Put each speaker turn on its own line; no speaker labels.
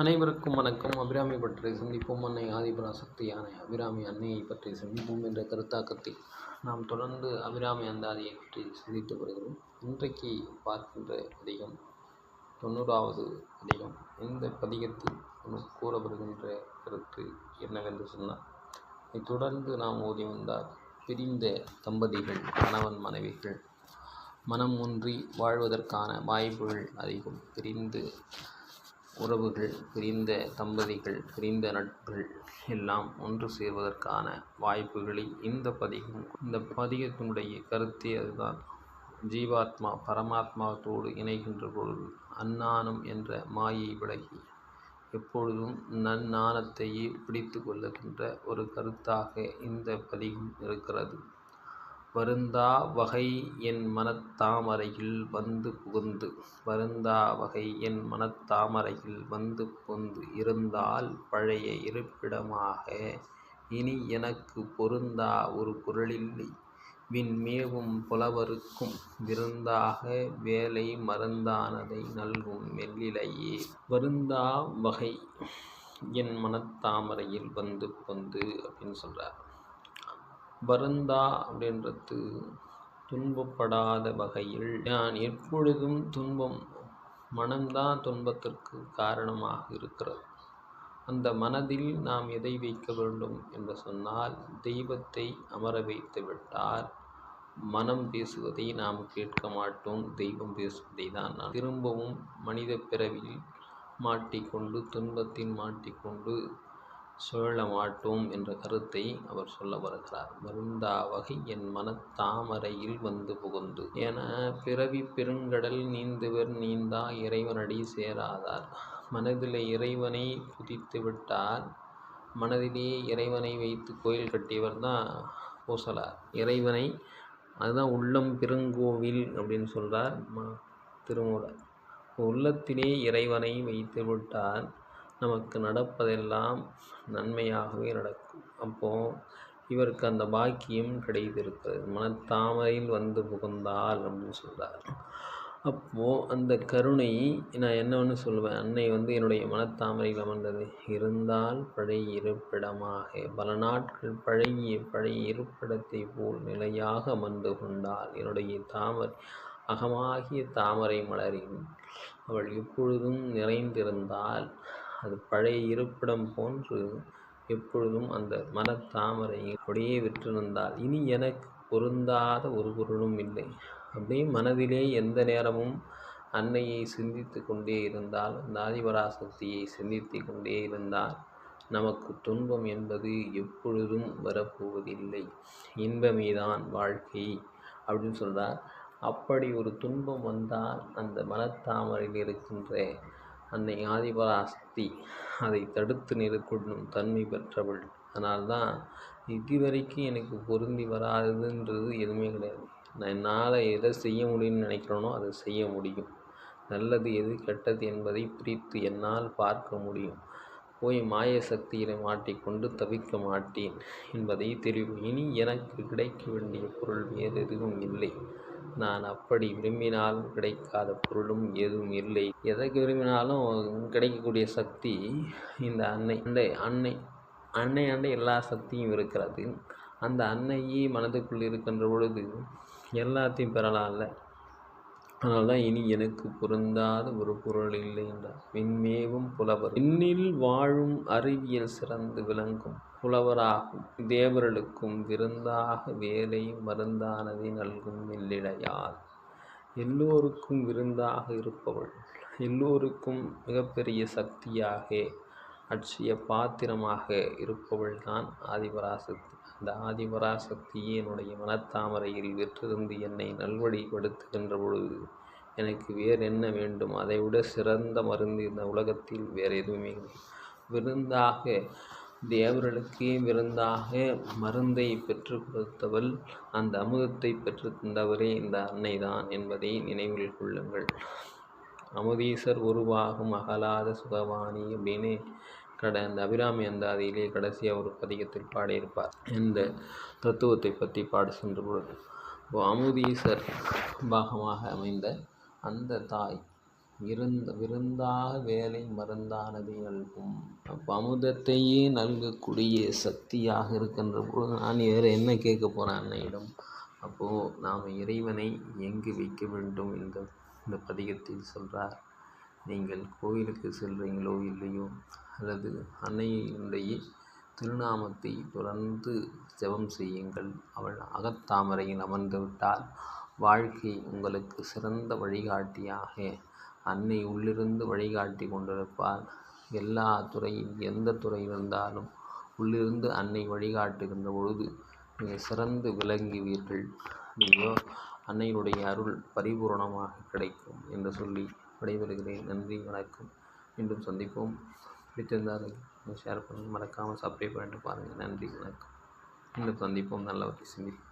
அனைவருக்கும் வணக்கம். அபிராமி பற்றி சிந்திப்போம். அன்னை ஆதிபராசக்தியான அபிராமி அன்னையை பற்றி சிந்திப்போம் என்ற கருத்தாக்கத்தில் நாம் தொடர்ந்து அபிராமி அந்தாதியை பற்றி சிந்தித்து வருகிறோம். இன்றைக்கு பார்க்கின்ற பதிகம் தொண்ணூறாவது பதிகம் இந்த பதிகத்தில் நமக்கு கூறப்படுகின்ற கருத்து என்னவென்று சொன்னால் இதை தொடர்ந்து நாம் ஓதி வந்தால் பிரிந்த தம்பதிகள் கணவன் மனைவிகள் மனம் ஒன்றி வாழ்வதற்கான வாய்ப்புகள் அதிகம். பிரிந்து உறவுகள் பிரிந்த தம்பதிகள் பிரிந்த நட்புகள் எல்லாம் ஒன்று சேர்வதற்கான வாய்ப்புகளை இந்த பதிகம் இந்த பதிகத்தினுடைய கருத்தே அதுதான். ஜீவாத்மா பரமாத்மாவத்தோடு இணைகின்ற பொழுது அன்னானம் என்ற மாயை விலகி எப்பொழுதும் நன்னானத்தையே பிடித்து கொள்ளுகின்ற ஒரு கருத்தாக இந்த பதிகம் இருக்கிறது. வருந்தா வகை என் மனத்தாமரையில் வந்து புகுந்து. வருந்தா வகை என் மனத்தாமரையில் வந்து புகுந்து. இருந்தால் பழைய இருப்பிடமாக இனி எனக்கு பொருந்தா ஒரு பொருளில்லை விண்மேவும் புலவருக்கும் விருந்தாக வேலை மருந்தானதை நல்கும் மெல்லிலையே. வருந்தா வகை என் மனத்தாமரையில் வந்து புகுந்து அப்படின்னு சொல்கிறார் வருந்தா அப்படின்றது துன்பப்படாத வகையில். நான் எப்பொழுதும் துன்பம் மனம்தான் துன்பத்திற்கு காரணமாக இருக்கிறது. அந்த மனதில் நாம் எதை வைக்க வேண்டும் என்று சொன்னால் தெய்வத்தை அமர வைத்து விட்டால் மனம் பேசுவதை நாம் கேட்க மாட்டோம் தெய்வம் பேசுவதை தான் நான் திரும்பவும் மனித பிறவியில் மாட்டிக்கொண்டு துன்பத்தில் மாட்டிக்கொண்டு சுழல மாட்டோம் என்ற கருத்தை அவர் சொல்ல வருகிறார் வருந்தா வகை என் மனத்தாமரையில் வந்து புகுந்து என பிறவி பெருங்கடல் நீந்துவர் நீந்தா இறைவனடி சேராதார். மனதில் இறைவனை புதித்து விட்டார் மனதிலே இறைவனை வைத்து கோயில் கட்டியவர் தான் பூசலார் இறைவனை அதுதான் உள்ளம் பெருங்கோவில் அப்படின்னு சொல்கிறார் திருமூலர். உள்ளத்திலே இறைவனை வைத்து விட்டார் நமக்கு நடப்பதெல்லாம் நன்மையாகவே நடக்கும். அப்போது இவருக்கு அந்த பாக்கியம் கிடைத்திருக்கிறது. மனத்தாமரையில் வந்து புகுந்தால் அப்படின்னு சொல்கிறார் அப்போது அந்த கருணை நான் என்னன்னு சொல்லுவேன்? அன்னை வந்து என்னுடைய மனத்தாமரையில் அமர்ந்தது. இருந்தால் பழைய இருப்பிடமாக. பல நாட்கள் பழகிய பழைய இருப்பிடத்தை போல் நிலையாக அமர்ந்து கொண்டால் என்னுடைய தாமரை அகமாகிய தாமரை மலரில் அவள் எப்பொழுதும் நிறைந்திருந்தால் அது பழைய இருப்பிடம் போன்று எப்பொழுதும் அந்த மனத்தாமரை அப்படியே விற்றிருந்தால் இனி எனக்கு பொருந்தாத ஒரு பொருளும் இல்லை. அப்படியே மனதிலே எந்த நேரமும் அன்னையை சிந்தித்து கொண்டே இருந்தால் அந்த ஆதிபராசக்தியை சிந்தித்து கொண்டே இருந்தால் நமக்கு துன்பம் என்பது எப்பொழுதும் வரப்போவதில்லை. இன்பமேதான் வாழ்க்கை அப்படின்னு சொல்கிறார் அப்படி ஒரு துன்பம் வந்தால் அந்த மனத்தாமரையில் இருக்கின்ற அன்னை அஸ்தி அதை தடுத்து நிறுத்தணும் தன்மை பெற்றவள். அதனால்தான் இதுவரைக்கும் எனக்கு பொருந்தி வராதுன்றது எதுவுமே கிடையாது. நான் என்னால் எதை செய்ய முடியும்னு நினைக்கிறேனோ அதை செய்ய முடியும். நல்லது எது கெட்டது என்பதை பிரித்து என்னால் பார்க்க முடியும். போய் மாய சக்தியில மாட்டிக்கொண்டு தவிக்க மாட்டேன் என்பதை தெரிவு. இனி எனக்கு கிடைக்க வேண்டிய பொருள் வேறு எதுவும் இல்லை. நான் அப்படி விரும்பினாலும் கிடைக்காத பொருளும் எதுவும் இல்லை. எதற்கு விரும்பினாலும் கிடைக்கக்கூடிய சக்தி இந்த அன்னை. அண்டை அன்னை அன்னை அண்டை எல்லா சக்தியும் இருக்கிறது. அந்த அன்னையே மனதுக்குள் இருக்கின்ற பொழுது எல்லாத்தையும் பெறலாம்ல. இல்லை தான் இனி எனக்கு பொருந்தாத ஒரு பொருள் இல்லை என்றார். விண்மேவும் புலவர் விண்ணில் வாழும் அறிவியல் சிறந்து விளங்கும். புலவராகும். தேவர்களுக்கும் விருந்தாக வேலை மருந்தானதை நல்கும் மெல்லிடையால் எல்லோருக்கும் விருந்தாக இருப்பவள். எல்லோருக்கும் மிகப்பெரிய சக்தியாக அட்சிய பாத்திரமாக இருப்பவள் தான் ஆதிபராசக்தி. அந்த ஆதிபராசக்தியே என்னுடைய மனத்தாமரையில் விற்றிருந்து என்னை நல்வழிப்படுத்துகின்ற பொழுது எனக்கு வேறு என்ன வேண்டும்? அதை விட சிறந்த மருந்து இந்த உலகத்தில் வேறு எதுவுமே விருந்தாக தேவர்களுக்கே விருந்தாக மருந்தை பெற்று கொடுத்தவள் அந்த அமுதத்தை பெற்று தந்தவரே இந்த அன்னை தான் என்பதை நினைவில் கொள்ளுங்கள். அமுதீசர் உருவாகும் அகலாத சுகவாணி அப்படின்னு கடந்த அந்த அபிராமி அந்தாதியிலே கடைசியாக ஒரு பதிகத்தில் பாடியிருப்பார். இந்த தத்துவத்தை பற்றி பாடு சென்று பொழுது அமுதீசர் பாகமாக அமைந்த அந்த தாய் இருந்த விருந்தாக வேலை மருந்தானது நல்கும் அப்போ அமுதத்தையே நல்கக்கூடிய சக்தியாக இருக்கின்ற போது நான் வேறு என்ன கேட்க போகிறேன் அன்னையிடம்? அப்போது நாம் இறைவனை எங்கு வைக்க வேண்டும் என்று இந்த பதிகத்தில் சொல்கிறார் நீங்கள் கோயிலுக்கு செல்கிறீங்களோ இல்லையோ? அல்லது அன்னையினுடைய திருநாமத்தை தொடர்ந்து ஜெபம் செய்யுங்கள். அவள் அகத்தாமரையில் அமர்ந்து விட்டால் வாழ்க்கை உங்களுக்கு சிறந்த வழிகாட்டியாக அன்னை உள்ளிருந்து வழிகாட்டி கொண்டிருப்பார் எல்லா துறையில் எந்த துறை இருந்தாலும் உள்ளிருந்து அன்னை வழிகாட்டுகின்ற பொழுது நீங்கள் சிறந்து விளங்குவீர்கள். நீங்களோ அன்னையினுடைய அருள் பரிபூரணமாக கிடைக்கும் என்று சொல்லி விடைபெறுகிறேன். நன்றி வணக்கம். மீண்டும் சந்திப்போம். பிடித்திருந்தால் ஷேர் பண்ணுங்கள். மறக்காமல் சப்ஸ்கிரைப் பண்ணிட்டு பாருங்கள். நன்றி வணக்கம். மீண்டும் சந்திப்போம். நல்லவற்றை சிந்திப்போம்.